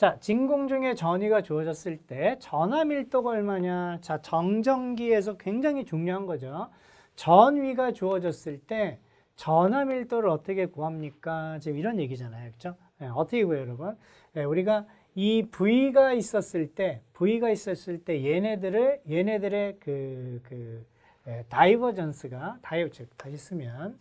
자, 진공 중에 전위가 주어졌을 때 전화 밀도가 얼마냐? 자, 정전기에서 굉장히 중요한 거죠. 전위가 주어졌을 때 전화 밀도를 어떻게 구합니까? 지금 이런 얘기잖아요. 그렇죠? 예, 어떻게 구해요, 여러분? 예, 우리가 이 V가 있었을 때, V가 있었을 때 얘네들을 얘네들의 그, 그 예, 다이버전스가 다이 즉 다시 쓰면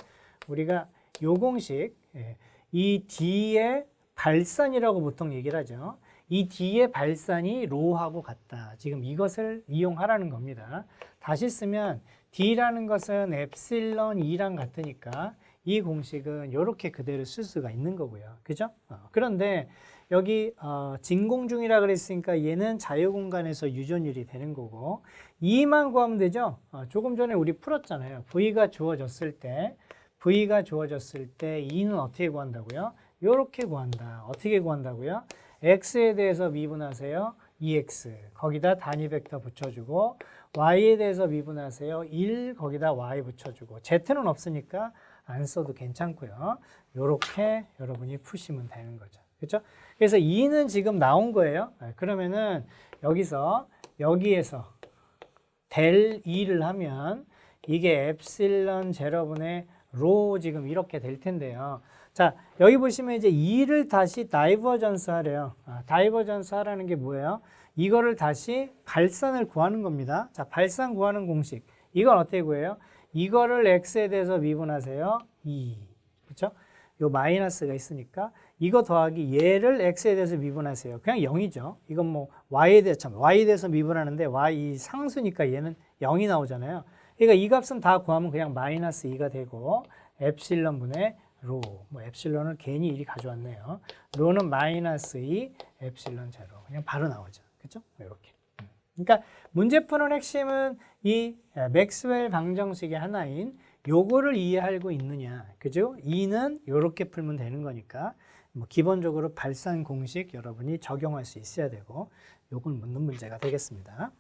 우리가 요 공식 예, 이 D의 발산이라고 보통 얘기를 하죠. 이 D의 발산이 로하고 같다. 지금 이것을 이용하라는 겁니다. 다시 쓰면 D라는 것은 엡실론 2랑 같으니까 이 공식은 이렇게 그대로 쓸 수가 있는 거고요. 그죠? 어, 그런데 여기 어, 진공 중이라 그랬으니까 얘는 자유 공간에서 유전율이 되는 거고 2만 구하면 되죠? 어, 조금 전에 우리 풀었잖아요. V가 주어졌을 때 V가 주어졌을 때 2는 어떻게 구한다고요? 이렇게 구한다. 어떻게 구한다고요? x에 대해서 미분하세요. 2x 거기다 단위 벡터 붙여주고 y에 대해서 미분하세요. 1 거기다 y 붙여주고 z는 없으니까 안 써도 괜찮고요. 이렇게 여러분이 푸시면 되는 거죠. 그렇죠? 그래서 2는 지금 나온 거예요. 네, 그러면은 여기서 여기에서 델 2를 하면 이게 엡실론 제로분의 로 지금 이렇게 될 텐데요. 자, 여기 보시면 이제 2를 다시 다이버전스 하래요. 아, 다이버전스 하라는 게 뭐예요? 이거를 다시 발산을 구하는 겁니다. 자, 발산 구하는 공식. 이건 어떻게 구해요? 이거를 x에 대해서 미분하세요. 2. 그렇죠? 요 마이너스가 있으니까 이거 더하기 얘를 x에 대해서 미분하세요. 그냥 0이죠. 이건 뭐 y에 대해서 참 y에 대해서 미분하는데 y 상수니까 얘는 0이 나오잖아요. 그러니까 이 값은 다 구하면 그냥 마이너스 2가 되고 엡실론 분의 로, 뭐 엡실론을 괜히 이리 가져왔네요. 로는 마이너스 2, 엡실론 제로. 그냥 바로 나오죠. 그렇죠? 이렇게. 그러니까 문제 푸는 핵심은 이 맥스웰 방정식의 하나인 요거를 이해하고 있느냐. 그죠? 2는 이렇게 풀면 되는 거니까 뭐 기본적으로 발산 공식 여러분이 적용할 수 있어야 되고 요걸 묻는 문제가 되겠습니다.